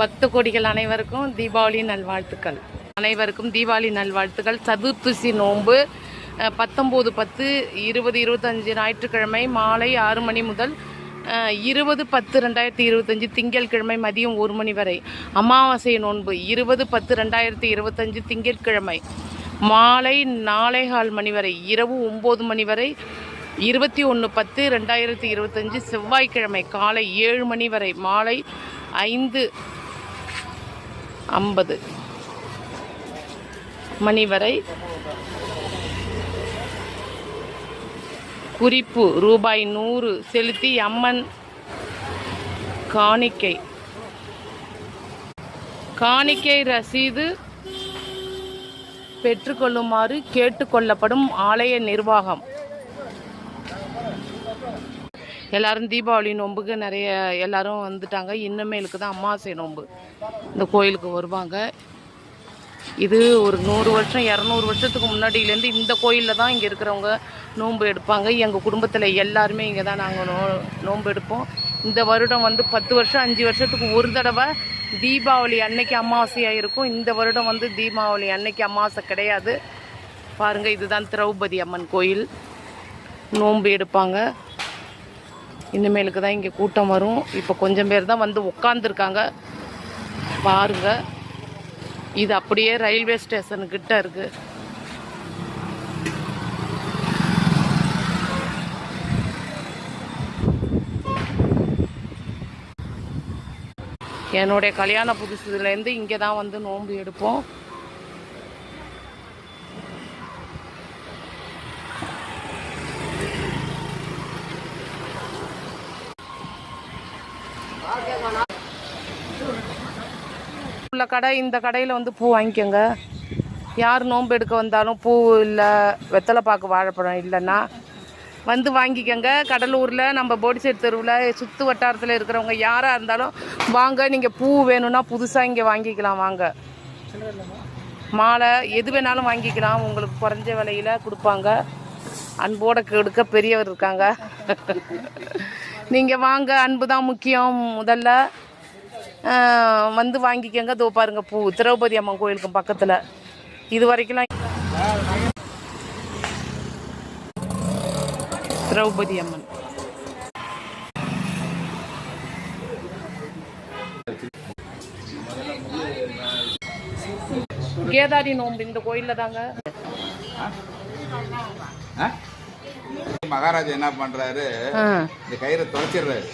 பக்த கோடிகள் அனைவருக்கும் தீபாவளி நல்வாழ்த்துக்கள். அனைவருக்கும் தீபாவளி நல்வாழ்த்துக்கள். சதுர்த்துசி நோன்பு பத்தொம்போது பத்து இருபது இருபத்தஞ்சி ஞாயிற்றுக்கிழமை மாலை ஆறு மணி முதல் இருபது பத்து ரெண்டாயிரத்தி இருபத்தஞ்சு திங்கட்கிழமை மதியம் ஒரு மணி வரை. அமாவாசை நோன்பு இருபது பத்து ரெண்டாயிரத்தி இருபத்தஞ்சி திங்கட்கிழமை மாலை நாலேகால் மணி வரை இரவு ஒம்பது மணி வரை இருபத்தி ஒன்று பத்து ரெண்டாயிரத்தி இருபத்தஞ்சு செவ்வாய்க்கிழமை காலை ஏழு மணி வரை மாலை ஐந்து ஐம்பது. மணி வரை குறிப்பு ரூபாய் நூறு செலுத்தி அம்மன் காணிக்கை. காணிக்கை ரசீது பெற்றுக்கொள்ளுமாறு கேட்டுக்கொள்ளப்படும் ஆலய நிர்வாகம். எல்லாரும் தீபாவளி நோன்புக்கு நிறைய எல்லாரும் வந்துட்டாங்க. இன்னமேலுக்கு தான் அமாவாசை நோன்பு இந்த கோயிலுக்கு வருவாங்க. இது ஒரு நூறு வருஷம் இரநூறு வருஷத்துக்கு முன்னாடியிலேருந்து இந்த கோயிலில் தான் இங்கே இருக்கிறவங்க நோன்பு எடுப்பாங்க. எங்கள் குடும்பத்தில் எல்லாருமே இங்கே தான் நாங்கள் நோ நோன்பு எடுப்போம். இந்த வருடம் வந்து பத்து வருஷம் அஞ்சு வருஷத்துக்கு ஒரு தடவை தீபாவளி அன்னைக்கு அமாவாசையாக இருக்கும். இந்த வருடம் வந்து தீபாவளி அன்னைக்கு அமாவாசை கிடையாது. பாருங்கள் இதுதான் திரௌபதி அம்மன் கோயில். நோன்பு எடுப்பாங்க. இனிமேலுக்கு தான் இங்கே கூட்டம் வரும். இப்போ கொஞ்சம் பேர் தான் வந்து உட்காந்துருக்காங்க பாருங்க. இது அப்படியே ரயில்வே ஸ்டேஷனுக்கிட்ட இருக்கு. என்னுடைய கல்யாண புதுசுலேருந்து இங்கே தான் வந்து நோன்பு எடுப்போம். உள்ள கடை இந்த கடையில் வந்து பூ வாங்கிக்கோங்க. யார் நோன்பு எடுக்க வந்தாலும் பூ இல்லை வெத்தலை பாக்கு வாழைப்பழம் இல்லைன்னா வந்து வாங்கிக்கோங்க. கடலூரில் நம்ம போடிசேட் தெருவில் சுற்று வட்டாரத்தில் இருக்கிறவங்க யாராக இருந்தாலும் வாங்க. நீங்கள் பூ வேணும்னா புதுசாக இங்கே வாங்கிக்கலாம் வாங்க. மாலை எது வேணாலும் வாங்கிக்கலாம். உங்களுக்கு குறைஞ்ச விலையில் கொடுப்பாங்க. அன்போட கெடுக்க பெரியவர் இருக்காங்க. நீங்கள் வாங்க அன்பு தான் முக்கியம் முதல்ல. வந்து வாங்கிக்கோங்க. தோ பாருங்க பூ. திரௌபதி அம்மன் கோயிலுக்கு பக்கத்தில். இது வரைக்கும்லாம் திரௌபதி அம்மன். கேதாரி நோம்பு இந்த கோயிலில் தாங்க. மகாராஜா என்ன பண்றாரு இந்த கயிறை தொலைச்சிடுறாரு